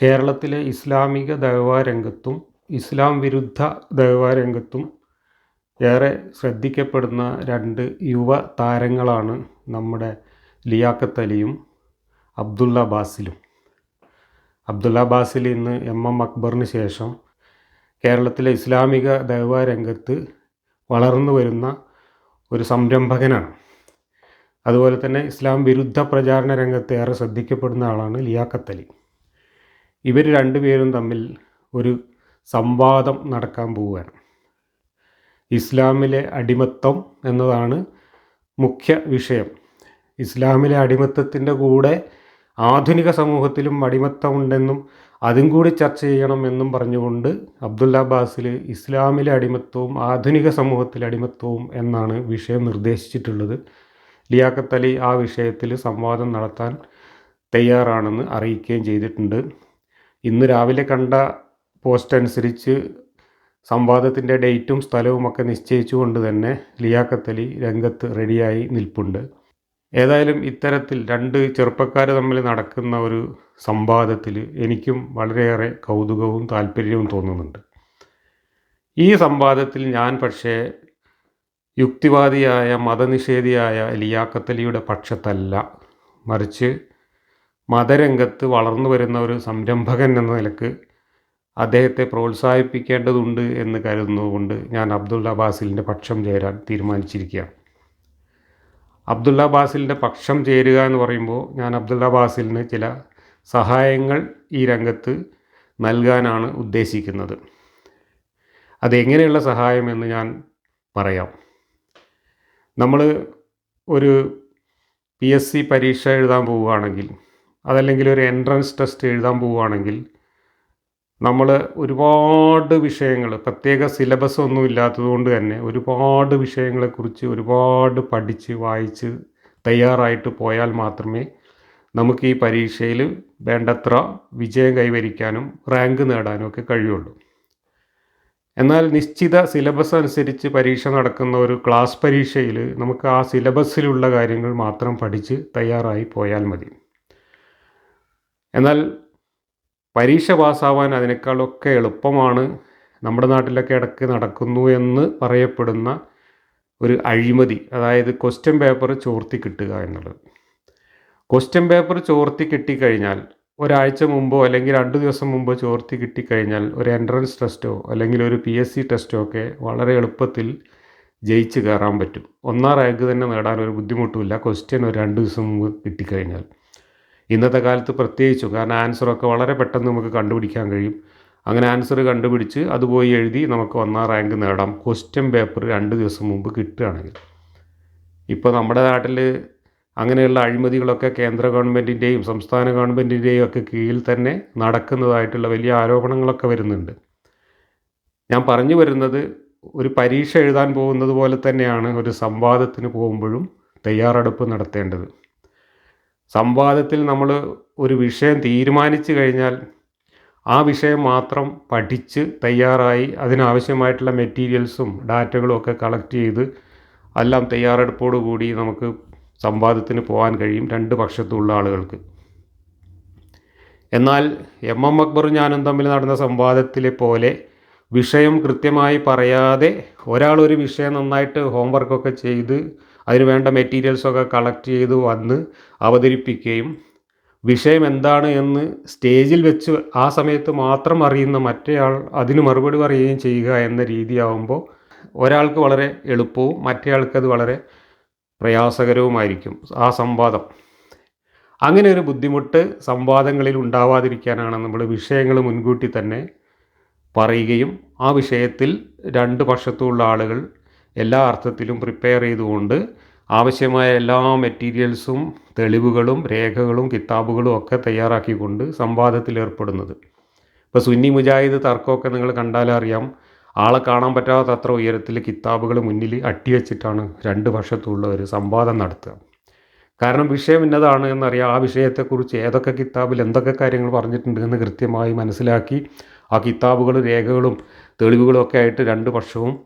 കേരളത്തിലെ ഇസ്ലാമിക ദൈവാരംഗത്തും ഇസ്ലാം വിരുദ്ധ ദൈവാരംഗത്തും ഏറെ ശ്രദ്ധിക്കപ്പെടുന്ന രണ്ട് യുവ താരങ്ങളാണ് നമ്മുടെ ലിയാഖത്ത് അലിയും അബ്ദുള്ള ബാസിലും. അബ്ദുള്ള ബാസിൽ ഇന്ന് എം എം അക്ബറിന് ശേഷം കേരളത്തിലെ ഇസ്ലാമിക ദൈവാരംഗത്ത് വളർന്നു വരുന്ന ഒരു സംരംഭകനാണ്. അതുപോലെ തന്നെ ഇസ്ലാം വിരുദ്ധ പ്രചാരണ രംഗത്ത് ഏറെ ശ്രദ്ധിക്കപ്പെടുന്ന ആളാണ് ലിയാക്കത്തലി ഇവർ രണ്ടുപേരും തമ്മിൽ ഒരു സംവാദം നടക്കാൻ പോവുകയാണ്. ഇസ്ലാമിലെ അടിമത്തം എന്നതാണ് മുഖ്യ വിഷയം. ഇസ്ലാമിലെ അടിമത്തത്തിന്റെ കൂടെ ആധുനിക സമൂഹത്തിലും അടിമത്തമുണ്ടെന്നും അതും കൂടി ചർച്ച ചെയ്യണമെന്നും പറഞ്ഞുകൊണ്ട് അബ്ദുല്ല അബ്ബാസിൽ ഇസ്ലാമിലെ അടിമത്വവും ആധുനിക സമൂഹത്തിലെ അടിമത്വവും എന്നാണ് വിഷയം നിർദ്ദേശിച്ചിട്ടുള്ളത്. ലിയാഖത്ത് അലി ആ വിഷയത്തിൽ സംവാദം നടത്താൻ തയ്യാറാണെന്ന് അറിയിക്കുകയും ചെയ്തിട്ടുണ്ട്. ഇന്ന് രാവിലെ കണ്ട പോസ്റ്റ് അനുസരിച്ച് സംവാദത്തിന്റെ ഡേറ്റും സ്ഥലവും ഒക്കെ നിശ്ചയിച്ചുകൊണ്ട് തന്നെ ലിയാക്കത്തലി രംഗത്ത് റെഡിയായി നിൽപ്പുണ്ട്. ഏതായാലും ഇത്തരത്തിൽ രണ്ട് ചെറുപ്പക്കാർ തമ്മിൽ നടക്കുന്ന ഒരു സംവാദത്തിൽ എനിക്കും വളരെയേറെ കൗതുകവും താല്പര്യവും തോന്നുന്നുണ്ട്. ഈ സംവാദത്തിൽ ഞാൻ പക്ഷേ യുക്തിവാദിയായ മതനിഷേധിയായ ലിയാക്കത്തലിയുടെ പക്ഷത്തല്ല. മറിച്ച് മതരംഗത്ത് വളർന്നു വരുന്ന ഒരു സംരംഭകൻ എന്ന നിലയ്ക്ക് അദ്ദേഹത്തെ പ്രോത്സാഹിപ്പിക്കേണ്ടതുണ്ട് എന്ന് കരുതുന്നതുകൊണ്ട് ഞാൻ അബ്ദുള്ള ബാസിലിന്റെ പക്ഷം ചേരാൻ തീരുമാനിച്ചിരിക്കുകയാണ്. അബ്ദുള്ള ബാസിലിന്റെ പക്ഷം ചേരുക എന്ന് പറയുമ്പോൾ ഞാൻ അബ്ദുള്ള ബാസിലിന് ചില സഹായങ്ങൾ ഈ രംഗത്ത് നൽകാനാണ് ഉദ്ദേശിക്കുന്നത്. അതെങ്ങനെയുള്ള സഹായം എന്ന് ഞാൻ പറയാം. നമ്മൾ ഒരു പി എസ് സി പരീക്ഷ എഴുതാൻ പോവുകയാണെങ്കിൽ അതല്ലെങ്കിൽ ഒരു എൻട്രൻസ് ടെസ്റ്റ് എഴുതാൻ പോവുകയാണെങ്കിൽ നമ്മൾ ഒരുപാട് വിഷയങ്ങൾ പ്രത്യേക സിലബസ് ഒന്നും ഇല്ലാത്തതുകൊണ്ട് തന്നെ ഒരുപാട് വിഷയങ്ങളെക്കുറിച്ച് ഒരുപാട് പഠിച്ച് വായിച്ച് തയ്യാറായിട്ട് പോയാൽ മാത്രമേ നമുക്ക് ഈ പരീക്ഷയിൽ വേണ്ടത്ര വിജയം കൈവരിക്കാനും റാങ്ക് നേടാനും ഒക്കെ കഴിയുള്ളൂ. എന്നാൽ നിശ്ചിത സിലബസ് അനുസരിച്ച് പരീക്ഷ നടക്കുന്ന ഒരു ക്ലാസ് പരീക്ഷയിൽ നമുക്ക് ആ സിലബസിലുള്ള കാര്യങ്ങൾ മാത്രം പഠിച്ച് തയ്യാറായി പോയാൽ മതി. എന്നാൽ പരീക്ഷ പാസ്സാവാൻ അതിനേക്കാളൊക്കെ എളുപ്പമാണ് നമ്മുടെ നാട്ടിലൊക്കെ ഇടയ്ക്ക് നടക്കുന്നു എന്ന് പറയപ്പെടുന്ന ഒരു അഴിമതി അതായത് ക്വസ്റ്റ്യൻ പേപ്പർ ചോർത്തി കിട്ടുക എന്നുള്ളത്. ക്വസ്റ്റ്യൻ പേപ്പർ ചോർത്തി കിട്ടിക്കഴിഞ്ഞാൽ ഒരാഴ്ച മുമ്പോ അല്ലെങ്കിൽ രണ്ട് ദിവസം മുമ്പോ ചോർത്തി കിട്ടിക്കഴിഞ്ഞാൽ ഒരു എൻട്രൻസ് ടെസ്റ്റോ അല്ലെങ്കിൽ ഒരു പി എസ് സി ടെസ്റ്റോ ഒക്കെ വളരെ എളുപ്പത്തിൽ ജയിച്ച് കയറാൻ പറ്റും. ഒന്നാം റാങ്ക് തന്നെ നേടാൻ ഒരു ബുദ്ധിമുട്ടുമില്ല. ക്വസ്റ്റ്യൻ ഒരു രണ്ട് ദിവസം മുമ്പ് കിട്ടിക്കഴിഞ്ഞാൽ. ഇന്നത്തെ കാലത്ത് പ്രത്യേകിച്ചും കാരണം ആൻസറൊക്കെ വളരെ പെട്ടെന്ന് നമുക്ക് കണ്ടുപിടിക്കാൻ കഴിയും. അങ്ങനെ ആൻസർ കണ്ടുപിടിച്ച് അത് പോയി എഴുതി നമുക്ക് ഒന്നാം റാങ്ക് നേടാം. ക്വസ്റ്റ്യൻ പേപ്പർ രണ്ട് ദിവസം മുമ്പ് കിട്ടുകയാണെങ്കിൽ. ഇപ്പോൾ നമ്മുടെ നാട്ടിൽ അങ്ങനെയുള്ള അഴിമതികളൊക്കെ കേന്ദ്ര ഗവൺമെന്റിന്റെയും സംസ്ഥാന ഗവൺമെന്റിന്റെയും ഒക്കെ കീഴിൽ തന്നെ നടക്കുന്നതായിട്ടുള്ള വലിയ ആരോപണങ്ങളൊക്കെ വരുന്നുണ്ട്. ഞാൻ പറഞ്ഞു വരുന്നത് ഒരു പരീക്ഷ എഴുതാൻ പോകുന്നത് പോലെ തന്നെയാണ് ഒരു സംവാദത്തിന് പോകുമ്പോഴും തയ്യാറെടുപ്പ് നടത്തേണ്ടത്. സംവാദത്തിൽ നമ്മൾ ഒരു വിഷയം തീരുമാനിച്ചു കഴിഞ്ഞാൽ ആ വിഷയം മാത്രം പഠിച്ച് തയ്യാറായി അതിനാവശ്യമായിട്ടുള്ള മെറ്റീരിയൽസും ഡാറ്റകളും ഒക്കെ കളക്ട് ചെയ്ത് എല്ലാം തയ്യാറെടുപ്പോടു കൂടി നമുക്ക് സംവാദത്തിന് പോകാൻ കഴിയും രണ്ട് പക്ഷത്തുള്ള ആളുകൾക്ക്. എന്നാൽ എം എം അക്ബറും ഞാനും തമ്മിൽ നടന്ന സംവാദത്തിലെ പോലെ വിഷയം കൃത്യമായി പറയാതെ ഒരാളൊരു ഒരു വിഷയം നന്നായിട്ട് ഹോംവർക്കൊക്കെ ചെയ്ത് അതിന് വേണ്ട മെറ്റീരിയൽസൊക്കെ കളക്ട് ചെയ്ത് വന്ന് അവതരിപ്പിക്കുകയും വിഷയം എന്താണ് എന്ന് സ്റ്റേജിൽ വെച്ച് ആ സമയത്ത് മാത്രം അറിയുന്ന മറ്റേയാൾ അതിന് മറുപടി പറയുകയും ചെയ്യുക എന്ന രീതിയാവുമ്പോൾ ഒരാൾക്ക് വളരെ എളുപ്പവും മറ്റേയാൾക്കത് വളരെ പ്രയാസകരവുമായിരിക്കും ആ സംവാദം. അങ്ങനെ ഒരു ബുദ്ധിമുട്ട് സംവാദങ്ങളിൽ ഉണ്ടാവാതിരിക്കാനാണ് നമ്മൾ വിഷയങ്ങൾ മുൻകൂട്ടി തന്നെ പറയുകയും ആ വിഷയത്തിൽ രണ്ട് പക്ഷത്തുള്ള ആളുകൾ എല്ലാ അർത്ഥത്തിലും പ്രിപ്പയർ ചെയ്തുകൊണ്ട് ആവശ്യമായ എല്ലാ മെറ്റീരിയൽസും തെളിവുകളും രേഖകളും കിതാബുകളും ഒക്കെ തയ്യാറാക്കിക്കൊണ്ട് സംവാദത്തിൽ ഏർപ്പെടുന്നത്. ഇപ്പോൾ സുന്നി മുജാഹിദ് തർക്കമൊക്കെ നിങ്ങൾ കണ്ടാലറിയാം ആളെ കാണാൻ പറ്റാത്ത അത്ര ഉയരത്തിൽ കിതാബുകൾ മുന്നിൽ അട്ടിവെച്ചിട്ടാണ് രണ്ട് പക്ഷത്തുള്ളവർ സംവാദം നടത്തുക. കാരണം വിഷയം ഇന്നതാണ് എന്നറിയാം. ആ വിഷയത്തെക്കുറിച്ച് ഏതൊക്കെ കിതാബിൽ എന്തൊക്കെ കാര്യങ്ങൾ പറഞ്ഞിട്ടുണ്ട് എന്ന് കൃത്യമായി മനസ്സിലാക്കി ആ കിതാബുകളും രേഖകളും തെളിവുകളും ഒക്കെ ആയിട്ട് രണ്ട് പക്ഷവും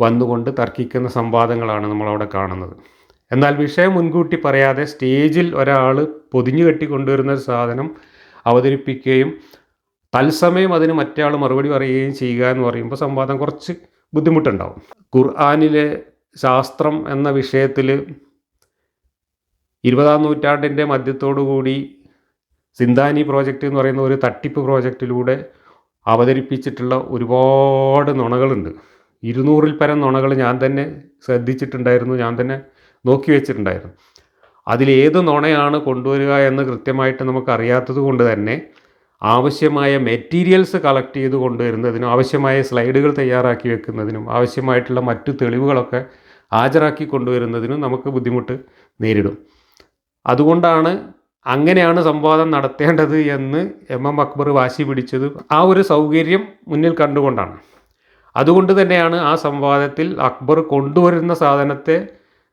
വന്നുകൊണ്ട് തർക്കിക്കുന്ന സംവാദങ്ങളാണ് നമ്മളവിടെ കാണുന്നത്. എന്നാൽ വിഷയം മുൻകൂട്ടി പറയാതെ സ്റ്റേജിൽ ഒരാൾ പൊതിഞ്ഞു കെട്ടി കൊണ്ടുവരുന്ന ഒരു സാധനം അവതരിപ്പിക്കുകയും തത്സമയം അതിന് മറ്റേ ആൾ മറുപടി പറയുകയും ചെയ്യുക എന്ന് പറയുമ്പോൾ സംവാദം കുറച്ച് ബുദ്ധിമുട്ടുണ്ടാവും. ഖുർആാനിലെ ശാസ്ത്രം എന്ന വിഷയത്തിൽ ഇരുപതാം നൂറ്റാണ്ടിന്റെ മധ്യത്തോടുകൂടി സിന്താനി പ്രോജക്റ്റ് എന്ന് പറയുന്ന ഒരു തട്ടിപ്പ് പ്രോജക്റ്റിലൂടെ അവതരിപ്പിച്ചിട്ടുള്ള ഒരുപാട് നുണകളുണ്ട്. ഇരുന്നൂറിൽ പരം നുണകൾ ഞാൻ തന്നെ ശ്രദ്ധിച്ചിട്ടുണ്ടായിരുന്നു ഞാൻ തന്നെ നോക്കി വെച്ചിട്ടുണ്ടായിരുന്നു. അതിലേത് നുണയാണ് കൊണ്ടുവരിക എന്ന് കൃത്യമായിട്ട് നമുക്ക് അറിയാത്തത് കൊണ്ട് തന്നെ ആവശ്യമായ മെറ്റീരിയൽസ് കളക്ട് ചെയ്ത് കൊണ്ടുവരുന്നതിനും ആവശ്യമായ സ്ലൈഡുകൾ തയ്യാറാക്കി വെക്കുന്നതിനും ആവശ്യമായിട്ടുള്ള മറ്റു തെളിവുകളൊക്കെ ഹാജരാക്കി കൊണ്ടുവരുന്നതിനും നമുക്ക് ബുദ്ധിമുട്ട് നേരിടും. അതുകൊണ്ടാണ് അങ്ങനെയാണ് സംവാദം നടത്തേണ്ടത് എന്ന് എം എം അക്ബർ വാശി പിടിച്ചത് ആ ഒരു സൗകര്യം മുന്നിൽ കണ്ടുകൊണ്ടാണ്. അതുകൊണ്ട് തന്നെയാണ് ആ സംവാദത്തിൽ അക്ബർ കൊണ്ടുവരുന്ന സാധനത്തെ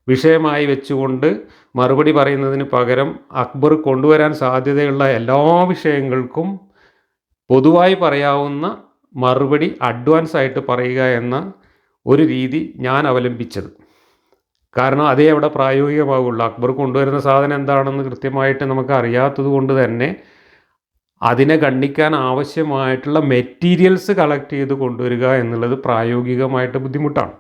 വിഷയമായി വെച്ചുകൊണ്ട് മറുപടി പറയുന്നതിന് പകരം അക്ബർ കൊണ്ടുവരാൻ സാധ്യതയുള്ള എല്ലാ വിഷയങ്ങൾക്കും പൊതുവായി പറയാവുന്ന മറുപടി അഡ്വാൻസ് ആയിട്ട് പറയുക എന്ന ഒരു രീതി ഞാൻ അവലംബിച്ചത്. കാരണം അതേ അവിടെ പ്രായോഗികമാവുള്ളൂ. അക്ബർ കൊണ്ടുവരുന്ന സാധനം എന്താണെന്ന് കൃത്യമായിട്ട് നമുക്ക് അറിയാത്തത് കൊണ്ട് തന്നെ അതിനെ ഖണ്ഡിക്കാൻ ആവശ്യമായിട്ടുള്ള മെറ്റീരിയൽസ് കളക്ട് ചെയ്ത് കൊണ്ടുവരിക എന്നുള്ളത് പ്രായോഗികമായിട്ട് ബുദ്ധിമുട്ടാണ്.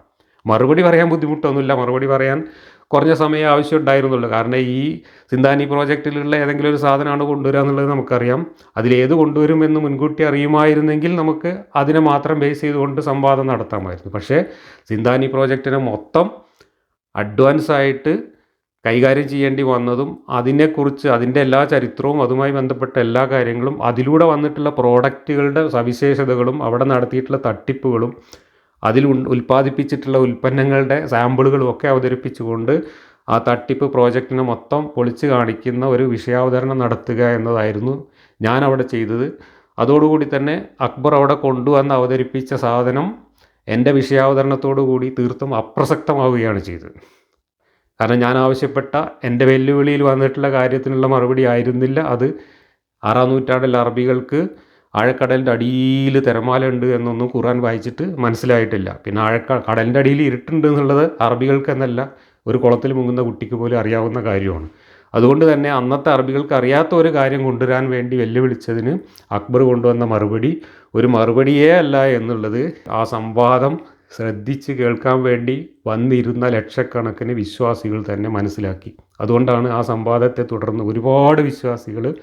മറുപടി പറയാൻ ബുദ്ധിമുട്ടൊന്നുമില്ല. മറുപടി പറയാൻ കുറഞ്ഞ സമയം ആവശ്യം ഉണ്ടായിരുന്നുള്ളൂ. കാരണം ഈ സിന്താനി പ്രോജക്റ്റിലുള്ള ഏതെങ്കിലും ഒരു സാധനമാണ് കൊണ്ടുവരിക എന്നുള്ളത് നമുക്കറിയാം. അതിലേത് കൊണ്ടുവരുമെന്ന് മുൻകൂട്ടി അറിയുമായിരുന്നെങ്കിൽ നമുക്ക് അതിനെ മാത്രം ബേസ് ചെയ്തുകൊണ്ട് സംവാദം നടത്താമായിരുന്നു. പക്ഷേ സിന്താനി പ്രോജക്റ്റിനെ മൊത്തം അഡ്വാൻസ് ആയിട്ട് കൈകാര്യം ചെയ്യേണ്ടി വന്നതും അതിനെക്കുറിച്ച് അതിന്റെ എല്ലാ ചരിത്രവും അതുമായി ബന്ധപ്പെട്ട എല്ലാ കാര്യങ്ങളും അതിലൂടെ വന്നിട്ടുള്ള പ്രോഡക്റ്റുകളുടെ സവിശേഷതകളും അവിടെ നടത്തിയിട്ടുള്ള തട്ടിപ്പുകളും അതിൽ ഉൽപ്പാദിപ്പിച്ചിട്ടുള്ള ഉൽപ്പന്നങ്ങളുടെ സാമ്പിളുകളും ഒക്കെ അവതരിപ്പിച്ചുകൊണ്ട് ആ തട്ടിപ്പ് പ്രോജക്റ്റിനെ മൊത്തം പൊളിച്ചു കാണിക്കുന്ന ഒരു വിഷയാവതരണം നടത്തുക എന്നതായിരുന്നു ഞാൻ അവിടെ ചെയ്തത്. അതോടുകൂടി തന്നെ അക്ബർ അവിടെ കൊണ്ടുവന്ന് അവതരിപ്പിച്ച സാധനം എന്റെ വിഷയാവതരണത്തോടു കൂടി തീർത്തും അപ്രസക്തമാവുകയാണ് ചെയ്തത്. കാരണം ഞാൻ ആവശ്യപ്പെട്ട എന്റെ വെല്ലുവിളിയിൽ വന്നിട്ടുള്ള കാര്യത്തിനുള്ള മറുപടി ആയിരുന്നില്ല. അത് ആറാം നൂറ്റാണ്ടിൽ അറബികൾക്ക് ആഴക്കടലിന്റെ അടിയിൽ തിരമാല ഉണ്ട് എന്നൊന്നും ഖുർആൻ വായിച്ചിട്ട് മനസ്സിലായിട്ടില്ല. പിന്നെ ആഴക്ക കടലിന്റെ അടിയിൽ ഇരുട്ടുണ്ട് എന്നുള്ളത് അറബികൾക്ക് എന്നല്ല ഒരു കുളത്തിൽ മുങ്ങുന്ന കുട്ടിക്ക് പോലും അറിയാവുന്ന കാര്യമാണ്. അതുകൊണ്ട് തന്നെ അന്നത്തെ അറബികൾക്ക് അറിയാത്ത ഒരു കാര്യം കൊണ്ടുവരാൻ വേണ്ടി വെല്ലുവിളിച്ചതിന് അക്ബർ കൊണ്ടുവന്ന മറുപടി ഒരു മറുപടിയേ അല്ല എന്നുള്ളത് ആ സംവാദം ശ്രദ്ധിച്ച് കേൾക്കാൻ വേണ്ടി വന്നിരുന്ന ലക്ഷക്കണക്കിന് വിശ്വാസികൾ തന്നെ മനസ്സിലാക്കി. അതുകൊണ്ടാണ് ആ സംവാദത്തെ തുടർന്ന് ഒരുപാട് വിശ്വാസികൾ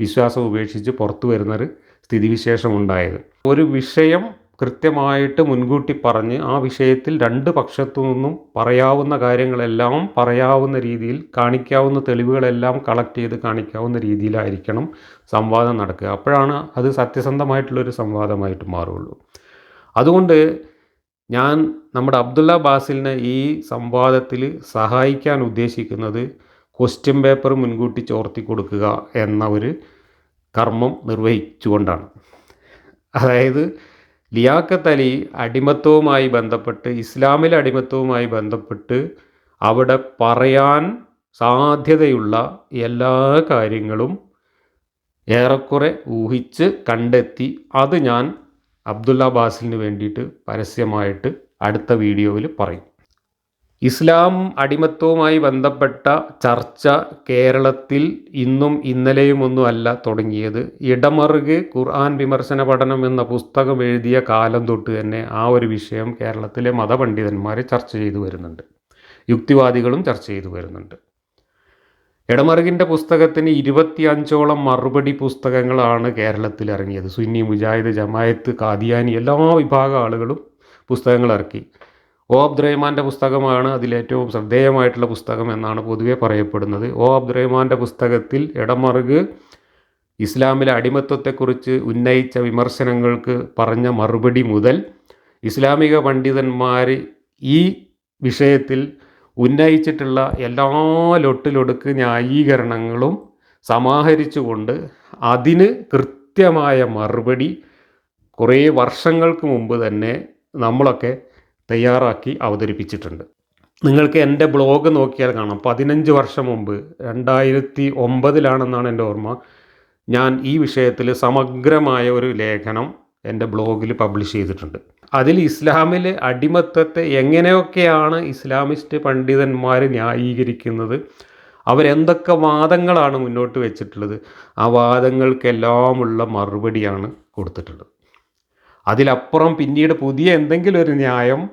വിശ്വാസം ഉപേക്ഷിച്ച് പുറത്തു വരുന്നൊരു സ്ഥിതിവിശേഷമുണ്ടായത്. ഒരു വിഷയം കൃത്യമായിട്ട് മുൻകൂട്ടി പറഞ്ഞ് ആ വിഷയത്തിൽ രണ്ട് പക്ഷത്തു നിന്നും പറയാവുന്ന കാര്യങ്ങളെല്ലാം പറയാവുന്ന രീതിയിൽ കാണിക്കാവുന്ന തെളിവുകളെല്ലാം കളക്ട് ചെയ്ത് കാണിക്കാവുന്ന രീതിയിലായിരിക്കണം സംവാദം നടക്കുക. അപ്പോഴാണ് അത് സത്യസന്ധമായിട്ടുള്ളൊരു സംവാദമായിട്ട് മാറുള്ളൂ. അതുകൊണ്ട് ഞാൻ നമ്മുടെ അബ്ദുള്ള ബാസിലിനെ ഈ സംവാദത്തിൽ സഹായിക്കാൻ ഉദ്ദേശിക്കുന്നത് ക്വസ്റ്റ്യൻ പേപ്പർ മുൻകൂട്ടി ചോർത്തി കൊടുക്കുക എന്ന ഒരു കർമ്മം നിർവഹിച്ചുകൊണ്ടാണ്. അതായത് ലിയാക്കത്ത് അലി അടിമത്വവുമായി ബന്ധപ്പെട്ട് ഇസ്ലാമിലെ അടിമത്വവുമായി ബന്ധപ്പെട്ട് അവിടെ പറയാൻ സാധ്യതയുള്ള എല്ലാ കാര്യങ്ങളും ഏറെക്കുറെ ഊഹിച്ച് കണ്ടെത്തി. അത് ഞാൻ അബ്ദുള്ള ബാസിലിന് വേണ്ടിയിട്ട് പരസ്യമായിട്ട് അടുത്ത വീഡിയോയിൽ പറയും. ഇസ്ലാം അടിമത്വവുമായി ബന്ധപ്പെട്ട ചർച്ച കേരളത്തിൽ ഇന്നും ഇന്നലെയുമൊന്നും അല്ല തുടങ്ങിയത്. ഇടമറുക് ഖുർആൻ വിമർശന പഠനം എന്ന പുസ്തകം എഴുതിയ കാലം തൊട്ട് തന്നെ ആ ഒരു വിഷയം കേരളത്തിലെ മതപണ്ഡിതന്മാർ ചർച്ച ചെയ്തു വരുന്നുണ്ട്. യുക്തിവാദികളും ചർച്ച ചെയ്തു വരുന്നുണ്ട്. ഇടമറുകിന്റെ പുസ്തകത്തിന് ഇരുപത്തിയഞ്ചോളം മറുപടി പുസ്തകങ്ങളാണ് കേരളത്തിൽ ഇറങ്ങിയത്. സുന്നി മുജാഹിദ് ജമായത്ത് കാദിയാനി എല്ലാ വിഭാഗം ആളുകളും പുസ്തകങ്ങൾ ഇറക്കി. ഒ. അബ്ദുറഹ്മാന്റെ പുസ്തകമാണ് അതിലേറ്റവും ശ്രദ്ധേയമായിട്ടുള്ള പുസ്തകം എന്നാണ് പൊതുവെ പറയപ്പെടുന്നത്. ഒ. അബ്ദുറഹ്മാന്റെ പുസ്തകത്തിൽ ഇടമറുക് ഇസ്ലാമിലെ അടിമത്വത്തെക്കുറിച്ച് ഉന്നയിച്ച വിമർശനങ്ങൾക്ക് പറഞ്ഞ മറുപടി മുതൽ ഇസ്ലാമിക പണ്ഡിതന്മാർ ഈ വിഷയത്തിൽ ഉന്നയിച്ചിട്ടുള്ള എല്ലാ ലൊട്ടിലൊടുക്ക് ന്യായീകരണങ്ങളും സമാഹരിച്ചുകൊണ്ട് അതിന് കൃത്യമായ മറുപടി കുറേ വർഷങ്ങൾക്ക് മുമ്പ് തന്നെ നമ്മളൊക്കെ തയ്യാറാക്കി അവതരിപ്പിച്ചിട്ടുണ്ട്. നിങ്ങൾക്ക് എന്റെ ബ്ലോഗ് നോക്കിയാൽ കാണാം. പതിനഞ്ച് വർഷം മുമ്പ് രണ്ടായിരത്തി ഒമ്പതിലാണെന്നാണ് എന്റെ ഓർമ്മ. ഞാൻ ഈ വിഷയത്തിൽ സമഗ്രമായ ഒരു ലേഖനം എന്റെ ബ്ലോഗിൽ പബ്ലിഷ് ചെയ്തിട്ടുണ്ട്. അതിൽ ഇസ്ലാമിലെ അടിമത്തത്തെ എങ്ങനെയൊക്കെയാണ് ഇസ്ലാമിസ്റ്റ് പണ്ഡിതന്മാർ ന്യായീകരിക്കുന്നത്? അവരെന്തൊക്കെ വാദങ്ങളാണ് മുന്നോട്ട് വെച്ചിട്ടുള്ളത്? ആ വാദങ്ങൾക്കെല്ലാമുള്ള മറുപടിയാണ് കൊടുത്തിട്ടുള്ളത്. അതിലപ്പുറം പിന്നീട് പുതിയ എന്തെങ്കിലും ഒരു ന്യായം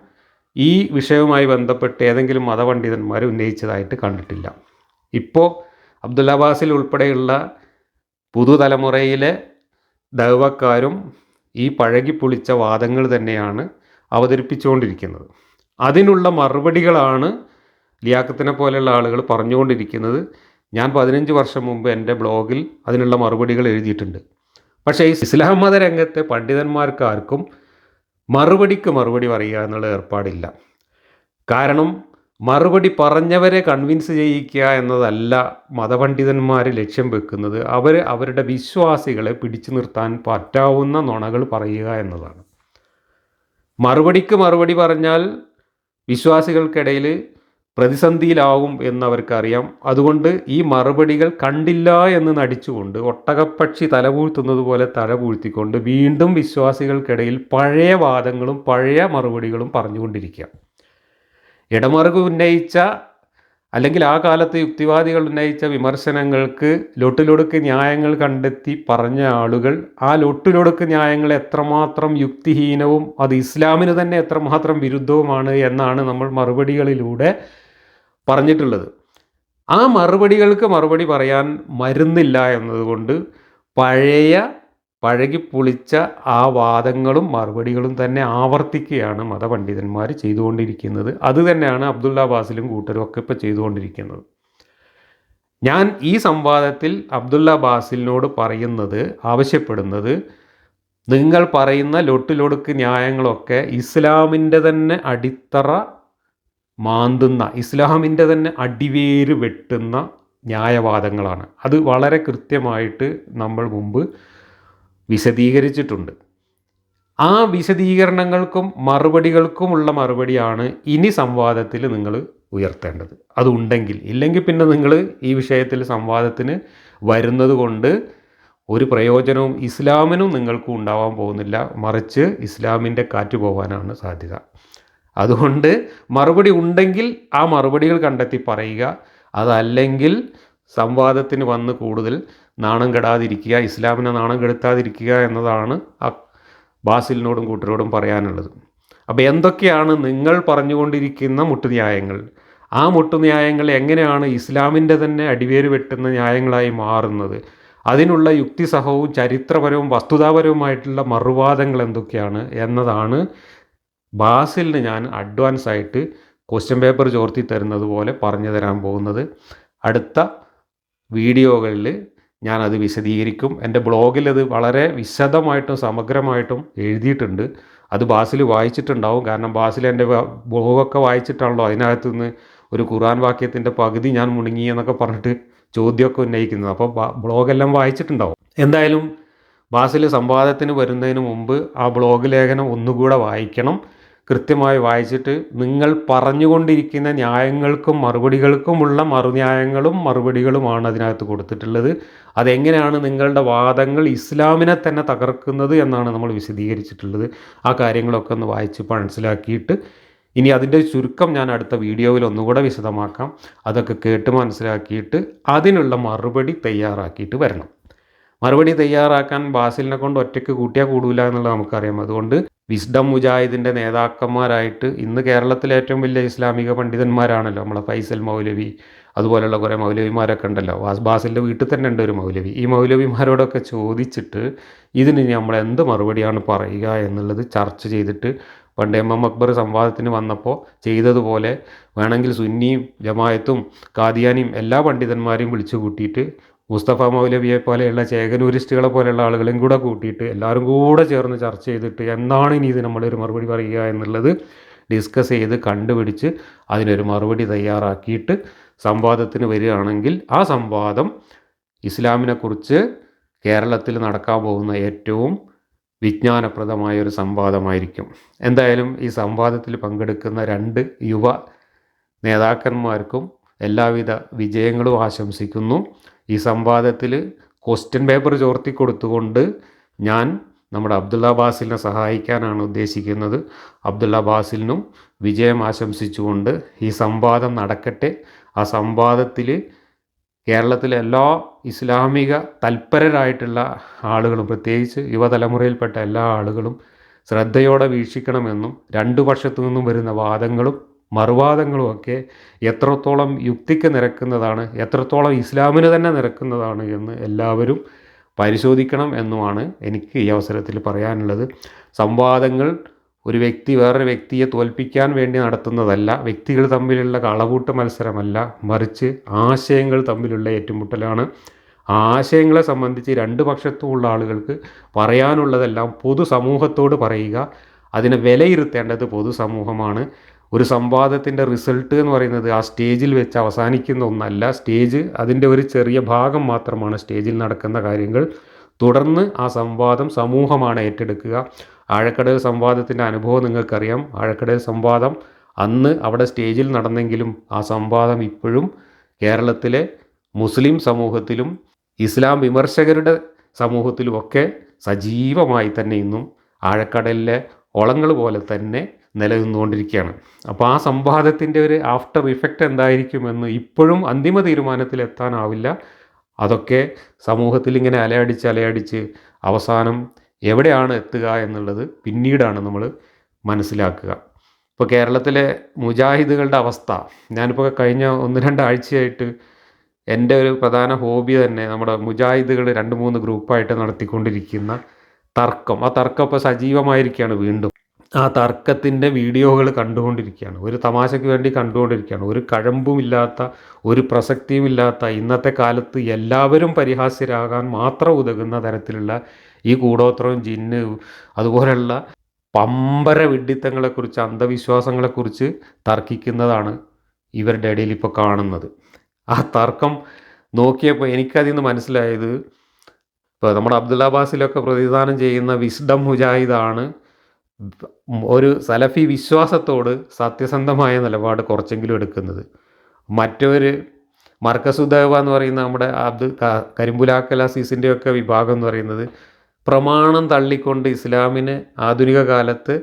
ഈ വിഷയവുമായി ബന്ധപ്പെട്ട് ഏതെങ്കിലും മതപണ്ഡിതന്മാർ ഉന്നയിച്ചതായിട്ട് കണ്ടിട്ടില്ല. ഇപ്പോൾ അബ്ദുൽ അബ്ബാസിൽ ഉൾപ്പെടെയുള്ള പുതുതലമുറയിലെ ദൈവക്കാരും ഈ പഴകിപ്പൊളിച്ച വാദങ്ങൾ തന്നെയാണ് അവതരിപ്പിച്ചുകൊണ്ടിരിക്കുന്നത്. അതിനുള്ള മറുപടികളാണ് ലിയാക്കത്തിനെ പോലെയുള്ള ആളുകൾ പറഞ്ഞുകൊണ്ടിരിക്കുന്നത്. ഞാൻ പതിനഞ്ച് വർഷം മുമ്പ് എന്റെ ബ്ലോഗിൽ അതിനുള്ള മറുപടികൾ എഴുതിയിട്ടുണ്ട്. പക്ഷേ ഈ ഇസ്ലാം മത രംഗത്തെ പണ്ഡിതന്മാർക്കാർക്കും മറുപടിക്ക് മറുപടി പറയുക എന്നുള്ള ഏർപ്പാടില്ല. കാരണം മറുപടി പറഞ്ഞവരെ കൺവിൻസ് ചെയ്യിക്കുക എന്നതല്ല മതപണ്ഡിതന്മാർ ലക്ഷ്യം വെക്കുന്നത്. അവർ അവരുടെ വിശ്വാസികളെ പിടിച്ചു നിർത്താൻ പറ്റാവുന്ന നുണകൾ പറയുക എന്നതാണ്. മറുപടിക്ക് മറുപടി പറഞ്ഞാൽ വിശ്വാസികൾക്കിടയിൽ പ്രതിസന്ധിയിലാവും എന്നവർക്കറിയാം. അതുകൊണ്ട് ഈ മറുപടികൾ കണ്ടില്ല എന്ന് നടിച്ചുകൊണ്ട് ഒട്ടകപ്പക്ഷി തലപൂഴ്ത്തുന്നത് പോലെ തലപൂഴ്ത്തിക്കൊണ്ട് വീണ്ടും വിശ്വാസികൾക്കിടയിൽ പഴയ വാദങ്ങളും പഴയ മറുപടികളും പറഞ്ഞുകൊണ്ടിരിക്കുക. ഇടമറുക് ഉന്നയിച്ച അല്ലെങ്കിൽ ആ കാലത്ത് യുക്തിവാദികൾ ഉന്നയിച്ച വിമർശനങ്ങൾക്ക് ലൊട്ടിലൊടുക്ക് ന്യായങ്ങൾ കണ്ടെത്തി പറഞ്ഞ ആളുകൾ ആ ലൊട്ടിലൊടുക്ക് ന്യായങ്ങൾ എത്രമാത്രം യുക്തിഹീനവും അത് ഇസ്ലാമിന് തന്നെ എത്രമാത്രം വിരുദ്ധവുമാണ് എന്നാണ് നമ്മൾ മറുപടികളിലൂടെ പറഞ്ഞിട്ടുള്ളത്. ആ മറുപടികൾക്ക് മറുപടി പറയാൻ മരുന്നില്ല എന്നതുകൊണ്ട് പഴയ പഴകിപ്പൊളിച്ച ആ വാദങ്ങളും മറുപടികളും തന്നെ ആവർത്തിക്കുകയാണ് മതപണ്ഡിതന്മാർ ചെയ്തുകൊണ്ടിരിക്കുന്നത്. അത് തന്നെയാണ് അബ്ദുള്ള ബാസിലും കൂട്ടരും ഒക്കെ ഇപ്പോൾ ചെയ്തുകൊണ്ടിരിക്കുന്നത്. ഞാൻ ഈ സംവാദത്തിൽ അബ്ദുള്ള ബാസിലിനോട് പറയുന്നത് ആവശ്യപ്പെടുന്നത് നിങ്ങൾ പറയുന്ന ലൊട്ടിലൊടുക്ക് ന്യായങ്ങളൊക്കെ ഇസ്ലാമിന്റെ തന്നെ അടിത്തറ മാന്തുന്ന ഇസ്ലാമിന്റെ തന്നെ അടിവേര് വെട്ടുന്ന ന്യായവാദങ്ങളാണ്. അത് വളരെ കൃത്യമായിട്ട് നമ്മൾ മുമ്പ് വിശദീകരിച്ചിട്ടുണ്ട്. ആ വിശദീകരണങ്ങൾക്കും മറുപടികൾക്കുമുള്ള മറുപടിയാണ് ഇനി സംവാദത്തിൽ നിങ്ങൾ ഉയർത്തേണ്ടത്. അതുണ്ടെങ്കിൽ ഇല്ലെങ്കിൽ പിന്നെ നിങ്ങൾ ഈ വിഷയത്തിൽ സംവാദത്തിന് വരുന്നത് കൊണ്ട് ഒരു പ്രയോജനവും ഇസ്ലാമിനും നിങ്ങൾക്കും ഉണ്ടാവാൻ പോകുന്നില്ല. മറിച്ച് ഇസ്ലാമിന്റെ കാറ്റ് പോകാനാണ് സാധ്യത. അതുകൊണ്ട് മറുപടി ഉണ്ടെങ്കിൽ ആ മറുപടികൾ കണ്ടെത്തി പറയുക. അതല്ലെങ്കിൽ സംവാദത്തിന് വന്ന് കൂടുതൽ നാണം കെടാതിരിക്കുക ഇസ്ലാമിനെ നാണം കെടുത്താതിരിക്കുക എന്നതാണ് ആ ബാസിലിനോടും കൂട്ടരോടും പറയാനുള്ളത്. അപ്പോൾ എന്തൊക്കെയാണ് നിങ്ങൾ പറഞ്ഞുകൊണ്ടിരിക്കുന്ന മുട്ടുന്യായങ്ങൾ? ആ മുട്ടുന്യായങ്ങൾ എങ്ങനെയാണ് ഇസ്ലാമിന്റെ തന്നെ അടിവേര് വെട്ടുന്ന ന്യായങ്ങളായി മാറുന്നത്? അതിനുള്ള യുക്തിസഹവും ചരിത്രപരവും വസ്തുതാപരവുമായിട്ടുള്ള മറുവാദങ്ങൾ എന്തൊക്കെയാണ് എന്നതാണ് ബാസിലിന് ഞാൻ അഡ്വാൻസ് ആയിട്ട് ക്വസ്റ്റ്യൻ പേപ്പർ ചോർത്തി തരുന്നത് പോലെ പറഞ്ഞു തരാൻ പോകുന്നത്. അടുത്ത വീഡിയോകളിൽ ഞാനത് വിശദീകരിക്കും. എന്റെ ബ്ലോഗിൽ അത് വളരെ വിശദമായിട്ടും സമഗ്രമായിട്ടും എഴുതിയിട്ടുണ്ട്. അത് ബാസിൽ വായിച്ചിട്ടുണ്ടാവും. കാരണം ബാസിൽ എന്റെ ബ്ലോഗൊക്കെ വായിച്ചിട്ടാണല്ലോ അതിനകത്ത് നിന്ന് ഒരു ഖുർആൻ വാക്യത്തിന്റെ പകുതി ഞാൻ മുണങ്ങി എന്നൊക്കെ പറഞ്ഞിട്ട് ചോദ്യമൊക്കെ ഉന്നയിക്കുന്നത്. അപ്പോൾ ബ്ലോഗെല്ലാം വായിച്ചിട്ടുണ്ടാവും. എന്തായാലും ബാസിൽ സംവാദത്തിന് വരുന്നതിന് മുമ്പ് ആ ബ്ലോഗ് ലേഖനം ഒന്നുകൂടെ വായിക്കണം. കൃത്യമായി വായിച്ചിട്ട് നിങ്ങൾ പറഞ്ഞുകൊണ്ടിരിക്കുന്ന ന്യായങ്ങൾക്കും മറുപടികൾക്കുമുള്ള മറുന്യായങ്ങളും മറുപടികളുമാണ് അതിനകത്ത് കൊടുത്തിട്ടുള്ളത്. അതെങ്ങനെയാണ് നിങ്ങളുടെ വാദങ്ങൾ ഇസ്ലാമിനെ തന്നെ തകർക്കുന്നത് എന്നാണ് നമ്മൾ വിശദീകരിച്ചിട്ടുള്ളത്. ആ കാര്യങ്ങളൊക്കെ ഒന്ന് വായിച്ച് മനസ്സിലാക്കിയിട്ട് ഇനി അതിന്റെ ചുരുക്കം ഞാൻ അടുത്ത വീഡിയോയിൽ ഒന്നുകൂടെ വിശദമാക്കാം. അതൊക്കെ കേട്ട് മനസ്സിലാക്കിയിട്ട് അതിനുള്ള മറുപടി തയ്യാറാക്കിയിട്ട് വരണം. മറുപടി തയ്യാറാക്കാൻ ബാസിലിനെ കൊണ്ട് ഒറ്റയ്ക്ക് കൂട്ടിയാൽ കൂടൂല എന്നുള്ളത് നമുക്കറിയാം. അതുകൊണ്ട് വിസ്ഡം മുജാഹിദിന്റെ നേതാക്കന്മാരായിട്ട് ഇന്ന് കേരളത്തിലെ ഏറ്റവും വലിയ ഇസ്ലാമിക പണ്ഡിതന്മാരാണല്ലോ നമ്മളെ ഫൈസൽ മൗലവി അതുപോലെയുള്ള കുറേ മൗലവിമാരൊക്കെ ഉണ്ടല്ലോ. വാസ് ബാസിലിന്റെ വീട്ടിൽ തന്നെ ഉണ്ട് ഒരു മൗലവി. ഈ മൗലവിമാരോടൊക്കെ ചോദിച്ചിട്ട് ഇതിന് നമ്മൾ എന്ത് മറുപടിയാണ് പറയുക എന്നുള്ളത് ചർച്ച ചെയ്തിട്ട് പണ്ട് എം എം അക്ബർ സംവാദത്തിന് വന്നപ്പോൾ ചെയ്തതുപോലെ വേണമെങ്കിൽ സുന്നിയും ജമായത്തും കാദിയാനിയും എല്ലാ പണ്ഡിതന്മാരെയും വിളിച്ചു കൂട്ടിയിട്ട് മുസ്തഫ മൗലവിയെ പോലെയുള്ള ചേകനൂരിസ്റ്റുകളെ പോലെയുള്ള ആളുകളും കൂടെ കൂട്ടിയിട്ട് എല്ലാവരും കൂടെ ചേർന്ന് ചർച്ച ചെയ്തിട്ട് എന്താണ് ഇനി ഇത് നമ്മളൊരു മറുപടി പറയുക എന്നുള്ളത് ഡിസ്കസ് ചെയ്ത് കണ്ടുപിടിച്ച് അതിനൊരു മറുപടി തയ്യാറാക്കിയിട്ട് സംവാദത്തിന് വരികയാണെങ്കിൽ ആ സംവാദം ഇസ്ലാമിനെക്കുറിച്ച് കേരളത്തിൽ നടക്കാൻ പോകുന്ന ഏറ്റവും വിജ്ഞാനപ്രദമായ ഒരു സംവാദമായിരിക്കും. എന്തായാലും ഈ സംവാദത്തിൽ പങ്കെടുക്കുന്ന രണ്ട് യുവ നേതാക്കന്മാർക്കും എല്ലാവിധ വിജയങ്ങളും ആശംസിക്കുന്നു. ഈ സംവാദത്തിൽ ക്വസ്റ്റ്യൻ പേപ്പർ ചോർത്തി കൊടുത്തുകൊണ്ട് ഞാൻ നമ്മുടെ അബ്ദുള്ള ബാസിലിനെ സഹായിക്കാനാണ് ഉദ്ദേശിക്കുന്നത്. അബ്ദുള്ള ബാസിലിനും വിജയം ആശംസിച്ചുകൊണ്ട് ഈ സംവാദം നടക്കട്ടെ. ആ സംവാദത്തിൽ കേരളത്തിലെ എല്ലാ ഇസ്ലാമിക തൽപരരായിട്ടുള്ള ആളുകളും പ്രത്യേകിച്ച് യുവതലമുറയിൽപ്പെട്ട എല്ലാ ആളുകളും ശ്രദ്ധയോടെ വീക്ഷിക്കണമെന്നും രണ്ടു പക്ഷത്തു നിന്നും വരുന്ന വാദങ്ങളും മറുവാദങ്ങളും ഒക്കെ എത്രത്തോളം യുക്തിക്ക് നിരക്കുന്നതാണ് എത്രത്തോളം ഇസ്ലാമിന് തന്നെ നിരക്കുന്നതാണ് എന്ന് എല്ലാവരും പരിശോധിക്കണം എന്നുമാണ് എനിക്ക് ഈ അവസരത്തിൽ പറയാനുള്ളത്. സംവാദങ്ങൾ ഒരു വ്യക്തി വേറൊരു വ്യക്തിയെ തോൽപ്പിക്കാൻ വേണ്ടി നടത്തുന്നതല്ല വ്യക്തികൾ തമ്മിലുള്ള കളവൂട്ട് മത്സരമല്ല മറിച്ച് ആശയങ്ങൾ തമ്മിലുള്ള ഏറ്റുമുട്ടലാണ്. ആശയങ്ങളെ സംബന്ധിച്ച് രണ്ട് പക്ഷത്തുമുള്ള ആളുകൾക്ക് പറയാനുള്ളതെല്ലാം പൊതുസമൂഹത്തോട് പറയുക അതിനെ വിലയിരുത്തേണ്ടത് പൊതുസമൂഹമാണ്. ഒരു സംവാദത്തിന്റെ റിസൾട്ട് എന്ന് പറയുന്നത് ആ സ്റ്റേജിൽ വെച്ച് അവസാനിക്കുന്ന ഒന്നല്ല. സ്റ്റേജ് അതിന്റെ ഒരു ചെറിയ ഭാഗം മാത്രമാണ് സ്റ്റേജിൽ നടക്കുന്ന കാര്യങ്ങൾ. തുടർന്ന് ആ സംവാദം സമൂഹമാണ് ഏറ്റെടുക്കുക. ആഴക്കടൽ സംവാദത്തിന്റെ അനുഭവം നിങ്ങൾക്കറിയാം. ആഴക്കടൽ സംവാദം അന്ന് അവിടെ സ്റ്റേജിൽ നടന്നെങ്കിലും ആ സംവാദം ഇപ്പോഴും കേരളത്തിലെ മുസ്ലിം സമൂഹത്തിലും ഇസ്ലാം വിമർശകരുടെ സമൂഹത്തിലുമൊക്കെ സജീവമായി തന്നെ ഇന്നും. ആഴക്കടലിലെ ഒളങ്ങൾ പോലെ തന്നെ നിലനിന്നുകൊണ്ടിരിക്കുകയാണ്. അപ്പോൾ ആ സംവാദത്തിന്റെ ഒരു ആഫ്റ്റർ ഇഫക്റ്റ് എന്തായിരിക്കുമെന്ന് ഇപ്പോഴും അന്തിമ തീരുമാനത്തിൽ എത്താനാവില്ല. അതൊക്കെ സമൂഹത്തിൽ ഇങ്ങനെ അലയടിച്ച് അലയടിച്ച് അവസാനം എവിടെയാണ് എത്തുക എന്നുള്ളത് പിന്നീടാണ് നമ്മൾ മനസ്സിലാക്കുക. ഇപ്പോൾ കേരളത്തിലെ മുജാഹിദുകളുടെ അവസ്ഥ. ഞാനിപ്പോൾ കഴിഞ്ഞ ഒന്ന് രണ്ടാഴ്ചയായിട്ട് എന്റെ ഒരു പ്രധാന ഹോബി തന്നെ നമ്മുടെ മുജാഹിദുകൾ രണ്ട് മൂന്ന് ഗ്രൂപ്പായിട്ട് നടത്തിക്കൊണ്ടിരിക്കുന്ന തർക്കം. ആ തർക്കം ഇപ്പോൾ സജീവമായിരിക്കുകയാണ് വീണ്ടും. ആ തർക്കത്തിന്റെ വീഡിയോകൾ കണ്ടുകൊണ്ടിരിക്കുകയാണ്. ഒരു തമാശയ്ക്ക് വേണ്ടി കണ്ടുകൊണ്ടിരിക്കുകയാണ്. ഒരു കഴമ്പുമില്ലാത്ത ഒരു പ്രസക്തിയുമില്ലാത്ത ഇന്നത്തെ കാലത്ത് എല്ലാവരും പരിഹാസ്യരാകാൻ മാത്രം ഉതകുന്ന തരത്തിലുള്ള ഈ കൂടോത്രവും ജിന്ന് അതുപോലെയുള്ള പമ്പര വിഡ്ഢിത്തങ്ങളെക്കുറിച്ച് അന്ധവിശ്വാസങ്ങളെക്കുറിച്ച് തർക്കിക്കുന്നതാണ് ഇവരുടെ ഇടയിൽ ഇപ്പോൾ കാണുന്നത്. ആ തർക്കം നോക്കിയപ്പോൾ എനിക്കതിൽ നിന്ന് മനസ്സിലായത് ഇപ്പോൾ നമ്മുടെ അബ്ദുല്ലാബാസിലൊക്കെ പ്രതിദാനം ചെയ്യുന്ന വിസ്ഡം മുജാഹിദാണ് ഒരു സലഫി വിശ്വാസത്തോട് സത്യസന്ധമായ നിലപാട് കുറച്ചെങ്കിലും എടുക്കുന്നത്. മറ്റൊരു മർക്കസുദേവ എന്ന് പറയുന്ന നമ്മുടെ അബ്ദു കരിമ്പുലാക്കൽ അസീസിന്റെയൊക്കെ വിഭാഗം എന്ന് പറയുന്നത് പ്രമാണം തള്ളിക്കൊണ്ട് ഇസ്ലാമിന് ആധുനിക കാലത്ത്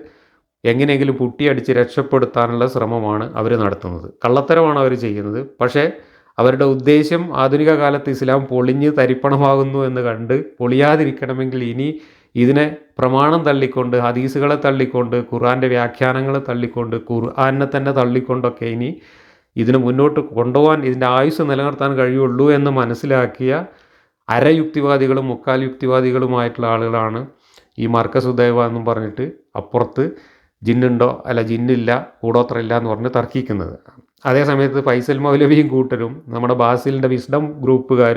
എങ്ങനെയെങ്കിലും പുട്ടിയടിച്ച് രക്ഷപ്പെടുത്താനുള്ള ശ്രമമാണ് അവർ നടത്തുന്നത്. കള്ളത്തരമാണ് അവർ ചെയ്യുന്നത്. പക്ഷേ അവരുടെ ഉദ്ദേശ്യം ആധുനിക കാലത്ത് ഇസ്ലാം പൊളിഞ്ഞ് തരിപ്പണമാകുന്നു എന്ന് കണ്ട് പൊളിയാതിരിക്കണമെങ്കിൽ ഇനി ഇതിനെ പ്രമാണം തള്ളിക്കൊണ്ട് ഹദീസുകളെ തള്ളിക്കൊണ്ട് ഖുർആന്റെ വ്യാഖ്യാനങ്ങളെ തള്ളിക്കൊണ്ട് ഖുർആനെ തന്നെ തള്ളിക്കൊണ്ടൊക്കെ ഇനി ഇതിന് മുന്നോട്ട് കൊണ്ടുപോകാൻ ഇതിന്റെ ആയുസ് നിലനിർത്താൻ കഴിയുള്ളൂ എന്ന് മനസ്സിലാക്കിയ അരയുക്തിവാദികളും മുക്കാൽ യുക്തിവാദികളുമായിട്ടുള്ള ആളുകളാണ് ഈ മർക്കസുദേവ എന്നും പറഞ്ഞിട്ട് അപ്പുറത്ത് ജിന്നുണ്ടോ? അല്ല ജിന്നില്ല കൂടോത്രമില്ല എന്ന് പറഞ്ഞ് തർക്കിക്കുന്നത്. അതേ സമയത്ത് ഫൈസൽ മൗലവിയും കൂട്ടരും നമ്മുടെ ബാസിലിന്റെ വിസ്ഡം ഗ്രൂപ്പുകാർ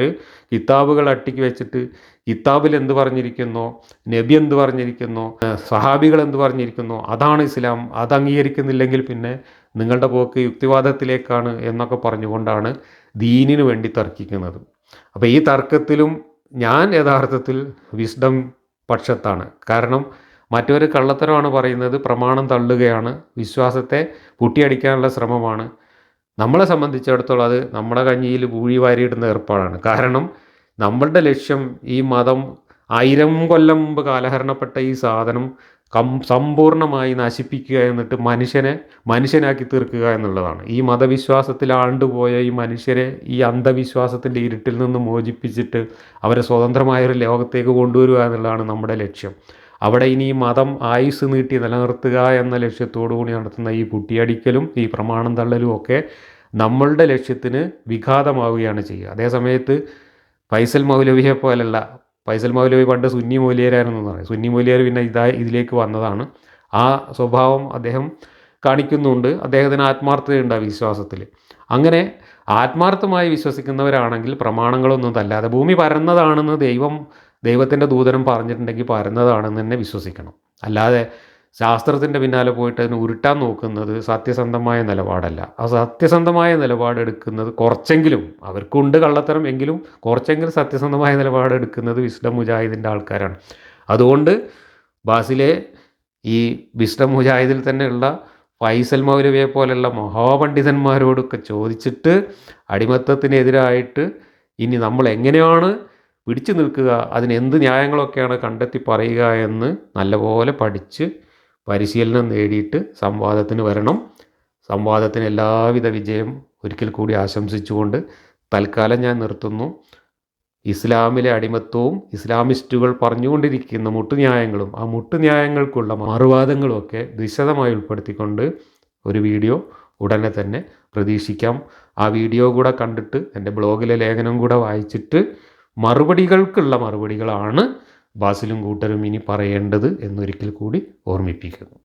കിതാബുകൾ അട്ടിക്ക് വെച്ചിട്ട് കിതാബിൽ എന്ത് പറഞ്ഞിരിക്കുന്നോ നബി എന്ത് പറഞ്ഞിരിക്കുന്നോ സഹാബികൾ എന്ത് പറഞ്ഞിരിക്കുന്നോ അതാണ് ഇസ്ലാം അത് അംഗീകരിക്കുന്നില്ലെങ്കിൽ പിന്നെ നിങ്ങളുടെ പോക്ക് യുക്തിവാദത്തിലേക്കാണ് എന്നൊക്കെ പറഞ്ഞുകൊണ്ടാണ് ദീനിനു വേണ്ടി തർക്കിക്കുന്നത്. അപ്പോൾ ഈ തർക്കത്തിലും ഞാൻ യഥാർത്ഥത്തിൽ വിസ്ഡം പക്ഷത്താണ്. കാരണം മറ്റൊരു കള്ളത്തരമാണ് പറയുന്നത് പ്രമാണം തള്ളുകയാണ്. വിശ്വാസത്തെ പൊട്ടിയടിക്കാനുള്ള ശ്രമമാണ്. നമ്മളെ സംബന്ധിച്ചിടത്തോളം അത് നമ്മുടെ കഞ്ഞിയിൽ പൂഴി വാരിയിടുന്ന ഏർപ്പാടാണ്. കാരണം നമ്മളുടെ ലക്ഷ്യം ഈ മതം ആയിരം കൊല്ലം മുമ്പ് കാലഹരണപ്പെട്ട ഈ സാധനം കം സമ്പൂർണമായി നശിപ്പിക്കുക എന്നിട്ട് മനുഷ്യനെ മനുഷ്യനാക്കി തീർക്കുക എന്നുള്ളതാണ്. ഈ മതവിശ്വാസത്തിൽ ആണ്ടുപോയ ഈ മനുഷ്യരെ ഈ അന്ധവിശ്വാസത്തിന്റെ ഇരുട്ടിൽ നിന്ന് മോചിപ്പിച്ചിട്ട് അവരെ സ്വതന്ത്രമായൊരു ലോകത്തേക്ക് കൊണ്ടുവരിക എന്നുള്ളതാണ് നമ്മുടെ ലക്ഷ്യം. അവിടെ ഇനി മതം ആയുസ് നീട്ടി നിലനിർത്തുക എന്ന ലക്ഷ്യത്തോടു കൂടി നടത്തുന്ന ഈ കുട്ടിയടിക്കലും ഈ പ്രമാണം തള്ളലും ഒക്കെ നമ്മളുടെ ലക്ഷ്യത്തിന് വിഘാതമാവുകയാണ് ചെയ്യുക. അതേസമയത്ത് ഫൈസൽ മൗലവിയെ പോലല്ല ഫൈസൽ മൗലവി പണ്ട് സുന്നി മൗലിയരായിരുന്നു പറയും. സുന്നി മൗലിയർ പിന്നെ ഇതായി ഇതിലേക്ക് വന്നതാണ്. ആ സ്വഭാവം അദ്ദേഹം കാണിക്കുന്നുണ്ട്. അദ്ദേഹത്തിന് ആത്മാർത്ഥതയുണ്ട് ആ വിശ്വാസത്തിൽ അങ്ങനെ ആത്മാർത്ഥമായി വിശ്വസിക്കുന്നവരാണെങ്കിൽ പ്രമാണങ്ങളൊന്നും തല്ലാതെ ഭൂമി പരന്നതാണെന്ന് ദൈവം ദൈവത്തിന്റെ ദൂതനം പറഞ്ഞിട്ടുണ്ടെങ്കിൽ പരന്നതാണെന്ന് തന്നെ വിശ്വസിക്കണം. അല്ലാതെ ശാസ്ത്രത്തിന്റെ പിന്നാലെ പോയിട്ട് അതിന് ഉരുട്ടാൻ നോക്കുന്നത് സത്യസന്ധമായ നിലപാടല്ല. ആ സത്യസന്ധമായ നിലപാടെടുക്കുന്നത് കുറച്ചെങ്കിലും അവർക്കുണ്ട് കള്ളത്തരം എങ്കിലും കുറച്ചെങ്കിലും സത്യസന്ധമായ നിലപാടെടുക്കുന്നത് വിസ്ഡം മുജാഹിദിന്റെ ആൾക്കാരാണ്. അതുകൊണ്ട് ബാസിലെ ഈ വിസ്ഡം മുജാഹിദിൽ തന്നെയുള്ള ഫൈസൽ മൗലവിയെ പോലെയുള്ള മഹാപണ്ഡിതന്മാരോടൊക്കെ ചോദിച്ചിട്ട് അടിമത്തത്തിനെതിരായിട്ട് ഇനി നമ്മൾ എങ്ങനെയാണ് പിടിച്ചു നിൽക്കുക അതിന് എന്ത് ന്യായങ്ങളൊക്കെയാണ് കണ്ടെത്തി പറയുക എന്ന് നല്ലപോലെ പഠിച്ച് പരിശീലനം നേടിയിട്ട് സംവാദത്തിന് വരണം. സംവാദത്തിന് എല്ലാവിധ വിജയം ഒരിക്കൽ കൂടി ആശംസിച്ചുകൊണ്ട് തൽക്കാലം ഞാൻ നിർത്തുന്നു. ഇസ്ലാമിലെ അടിമത്വവും ഇസ്ലാമിസ്റ്റുകൾ പറഞ്ഞുകൊണ്ടിരിക്കുന്ന മുട്ടുന്യായങ്ങളും ആ മുട്ടുന്യായങ്ങൾക്കുള്ള മറുവാദങ്ങളും ഒക്കെ വിശദമായി ഉൾപ്പെടുത്തിക്കൊണ്ട് ഒരു വീഡിയോ ഉടനെ തന്നെ പ്രതീക്ഷിക്കാം. ആ വീഡിയോ കൂടെ കണ്ടിട്ട് എന്റെ ബ്ലോഗിലെ ലേഖനം കൂടെ വായിച്ചിട്ട് മറുപടികൾക്കുള്ള മറുപടികളാണ് ബാസിലും കൂട്ടരും ഇനി പറയേണ്ടത് എന്നൊരിക്കൽ കൂടി ഓർമ്മിപ്പിക്കുന്നു.